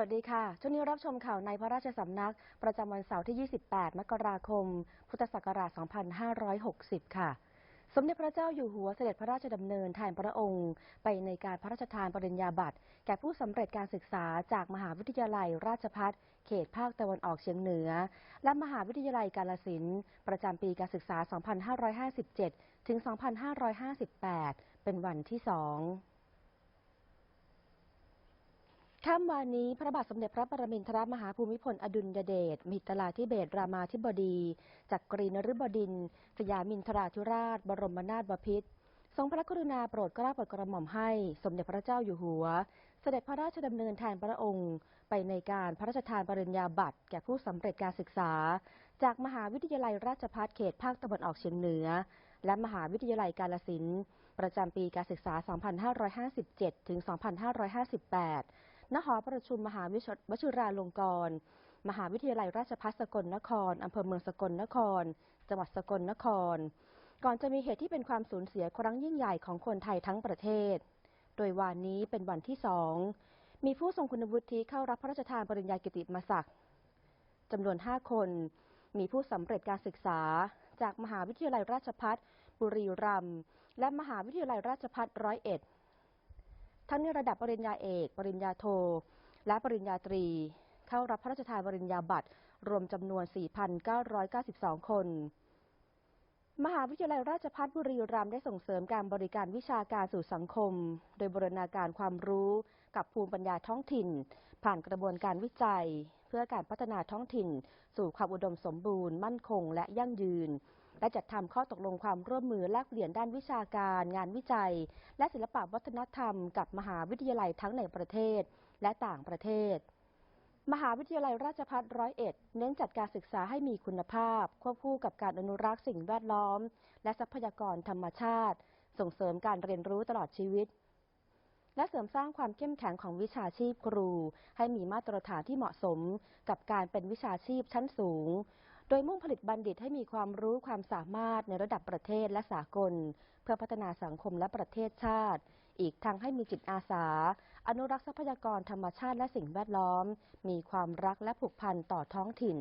วัสดีค่ะ ช่วงนี้รับชมข่าวในพระราชสำนัก ประจำวันเสาร์ที่ 28 มกราคม พุทธศักราช 2560 ค่ะ สมเด็จพระเจ้าอยู่หัวเสด็จพระราชดำเนินแทนพระองค์ ไปในการพระราชทานปริญญาบัตร แก่ผู้สำเร็จการศึกษาจากมหาวิทยาลัยราชภัฏเขตภาคตะวันออกเฉียงเหนือ และมหาวิทยาลัยกาลสินประจำปีการศึกษา 2557 ถึง 2558 เป็นวันที่สอง ค่ำวานนี้พระบาทสมเด็จพระปรมินทรมหาภูมิพลอดุลยเดชมิตรลาธิเบศรามาธิบดีจักกรีนฤบดินสยามินทราธิราช บรมนาถบพิตรทรงพระกรุณาโปรดเกล้าโปรดกระหม่อมให้สมเด็จพระเจ้าอยู่หัว เสด็จพระราชดำเนินแทนพระองค์ ไปในการพระราชทานปริญญาบัตรแก่ผู้สำเร็จการศึกษา จากมหาวิทยาลัยราชภัฏเขตภาคตะวันออกเฉียงเหนือ และมหาวิทยาลัยกาลสินประจำปีการศึกษา 2557 ถึง 2558 ณหอประชุมมหาวิวชิราลงกรณ์มหาวิทยาลัยราชภัฏสกลนคร อำเภอเมืองสกลนคร จังหวัดสกลนคร ก่อนจะมีเหตุที่เป็นความสูญเสียครั้งยิ่งใหญ่ของคนไทยทั้งประเทศ โดยวันนี้เป็นวันที่สอง มีผู้ทรงคุณวุฒิเข้ารับพระราชทานปริญญากิติมศักดิ์จำนวน 5 คน มีผู้สำเร็จการศึกษาจากมหาวิทยาลัยราชภัฏบุรีรัมย์และมหาวิทยาลัยราชภัฏร้อยเอ็ด ทั้งในระดับปริญญาเอก ปริญญาโท และปริญญาตรี เข้ารับพระราชทานปริญญาบัตร รวมจำนวน 4,992 คน มหาวิทยาลัยราชภัฏบุรีรัมย์ได้ส่งเสริมการบริการวิชาการสู่สังคม โดยบรณาการความรู้กับภูมิปัญญาท้องถิ่น ผ่านกระบวนการวิจัย เพื่อการพัฒนาท้องถิ่น สู่ความอุดมสมบูรณ์ มั่นคง และยั่งยืน และจัดทำข้อตกลงความร่วมมือแลกเปลี่ยนด้านวิชาการ งานวิจัย และศิลปวัฒนธรรมกับมหาวิทยาลัยทั้งในประเทศและต่างประเทศ มหาวิทยาลัยราชภัฏร้อยเอ็ดเน้นจัดการศึกษาให้มีคุณภาพ ควบคู่กับการอนุรักษ์สิ่งแวดล้อม และทรัพยากรธรรมชาติ ส่งเสริมการเรียนรู้ตลอดชีวิต และเสริมสร้างความเข้มแข็งของวิชาชีพครู ให้มีมาตรฐานที่เหมาะสมกับการเป็นวิชาชีพชั้นสูง โดยมุ่งผลิตบัณฑิตให้มีความรู้ความสามารถในระดับประเทศและสากล เพื่อพัฒนาสังคมและประเทศชาติ อีกทั้งให้มีจิตอาสา อนุรักษ์ทรัพยากรธรรมชาติและสิ่งแวดล้อม มีความรักและผูกพันต่อท้องถิ่น